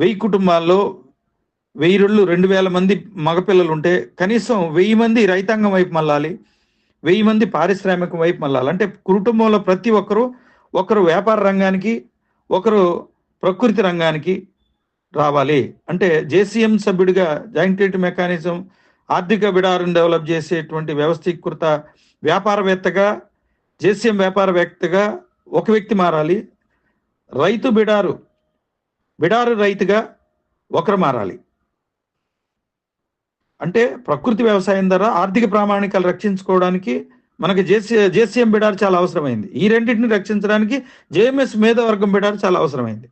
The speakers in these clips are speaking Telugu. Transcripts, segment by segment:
వెయ్యి కుటుంబాల్లో వెయ్యి రెండు రెండు వేల మంది మగపిల్లలు ఉంటే కనీసం వెయ్యి మంది రైతాంగం వైపు మళ్ళాలి వెయ్యి మంది పారిశ్రామికం వైపు మళ్ళాలి. అంటే కుటుంబంలో ప్రతి ఒక్కరూ ఒకరు వ్యాపార రంగానికి ఒకరు ప్రకృతి రంగానికి రావాలి. అంటే జేసీఎం సభ్యుడిగా జాయింట్ మెకానిజం ఆర్థిక బిడారును డెవలప్ చేసేటువంటి వ్యవస్థీకృత వ్యాపారవేత్తగా జేసీఎం వ్యాపారవేత్తగా ఒక వ్యక్తి మారాలి. రైతు బిడారు బిడారు రైతుగా ఒకరు మారాలి. అంటే ప్రకృతి వ్యవసాయం ద్వారా ఆర్థిక ప్రామాణికాలు రక్షించుకోవడానికి మనకి జేసీ జేసీఎం బిడారు చాలా అవసరమైంది. ఈ రెండింటిని రక్షించడానికి జేఎంఎస్ మేధవర్గం బిడారు చాలా అవసరమైంది.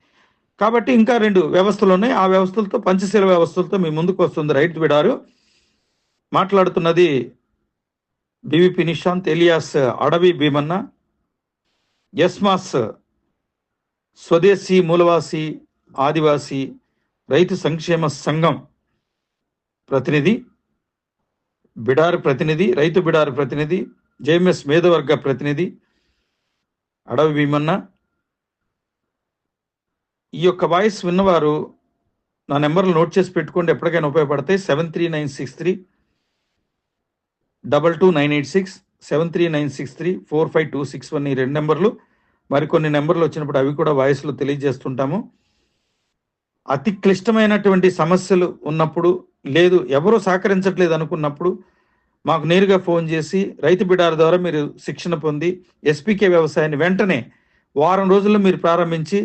కాబట్టి ఇంకా రెండు వ్యవస్థలు ఉన్నాయి. ఆ వ్యవస్థలతో పంచశీల వ్యవస్థలతో మీ ముందుకు వస్తుంది రైతు బిడారు. మాట్లాడుతున్నది బివిపి నిశాంత్ ఎలియాస్ అడవి భీమన్న ఎస్మాస్ స్వదేశీ మూలవాసి ఆదివాసీ రైతు సంక్షేమ సంఘం ప్రతినిధి బిడారు ప్రతినిధి రైతు బిడారు ప్రతినిధి జేఎంఎస్ మేధవర్గ ప్రతినిధి అడవి భీమన్న. ఈ యొక్క వాయిస్ విన్నవారు నా నెంబర్లు నోట్ చేసి పెట్టుకోండి. ఎప్పటికైనా ఉపయోగపడతాయి seven three nine six three double two nine eight six seven three nine six three four five two six one ఈ రెండు నెంబర్లు. మరికొన్ని నెంబర్లు వచ్చినప్పుడు అవి కూడా వాయిస్లో తెలియజేస్తుంటాము. అతి క్లిష్టమైనటువంటి సమస్యలు ఉన్నప్పుడు లేదు ఎవరూ సహకరించట్లేదు అనుకున్నప్పుడు మాకు నేరుగా ఫోన్ చేసి రైతు బిడార ద్వారా మీరు శిక్షణ పొంది ఎస్పీకే వ్యవసాయాన్ని వెంటనే వారం రోజుల్లో మీరు ప్రారంభించి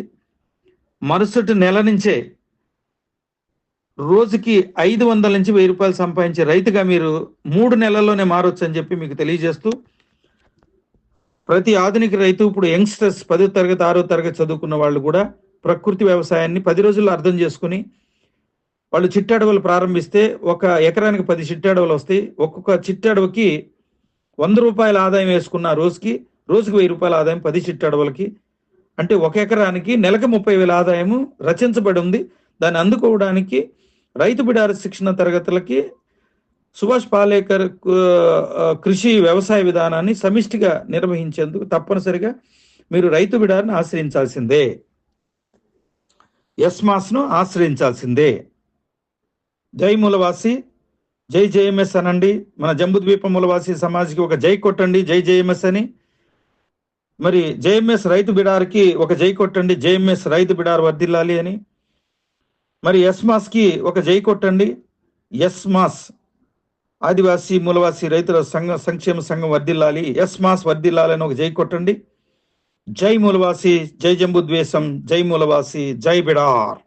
మరుసటి నెల నుంచే రోజుకి ఐదు వందల నుంచి వెయ్యి రూపాయలు సంపాదించే రైతుగా మీరు మూడు నెలల్లోనే మారొచ్చు అని చెప్పి మీకు తెలియజేస్తూ ప్రతి ఆధునిక రైతు ఇప్పుడు యంగ్స్టర్స్ పదో తరగతి ఆరో తరగతి చదువుకున్న వాళ్ళు కూడా ప్రకృతి వ్యవసాయాన్ని పది రోజుల్లో అర్థం చేసుకుని వాళ్ళు చిట్టడవులు ప్రారంభిస్తే ఒక ఎకరానికి పది చిట్టడవులు వస్తాయి. ఒక్కొక్క చిట్టడవుకి వంద రూపాయల ఆదాయం వేసుకున్న రోజుకి రోజుకి వెయ్యి రూపాయల ఆదాయం పది చిట్టడవులకి. అంటే ఒక ఎకరానికి నెలకు ముప్పై వేల ఆదాయము రచించబడి ఉంది. దాన్ని అందుకోవడానికి రైతు బిడార శిక్షణ తరగతులకి సుభాష్ పాలేకర్ కృషి వ్యవసాయ విధానాన్ని సమిష్టిగా నిర్వహించేందుకు తప్పనిసరిగా మీరు రైతు బిడారిని ఆశ్రయించాల్సిందే. ఎస్మాస్ను ఆశ్రయించాల్సిందే. జై మూలవాసి జై జేఎంఎస్ అనండి. మన జంబుద్వీప మూలవాసి సమాజ్కి ఒక జై కొట్టండి జై జేఎంఎస్ అని. మరి జేఎంఎస్ రైతు బిడార్కి ఒక జై కొట్టండి జేఎంఎస్ రైతు బిడార్ వర్దిల్లాలి అని. మరి ఎస్మాస్కి ఒక జై కొట్టండి ఎస్మాస్ ఆదివాసీ మూలవాసి రైతుల సంఘ సంక్షేమ సంఘం వర్దిల్లాలి ఎస్మాస్ వర్దిల్లాలని ఒక జై కొట్టండి. జై మూలవాసి జై జంబుద్వేషం జై మూలవాసి జై బిడార్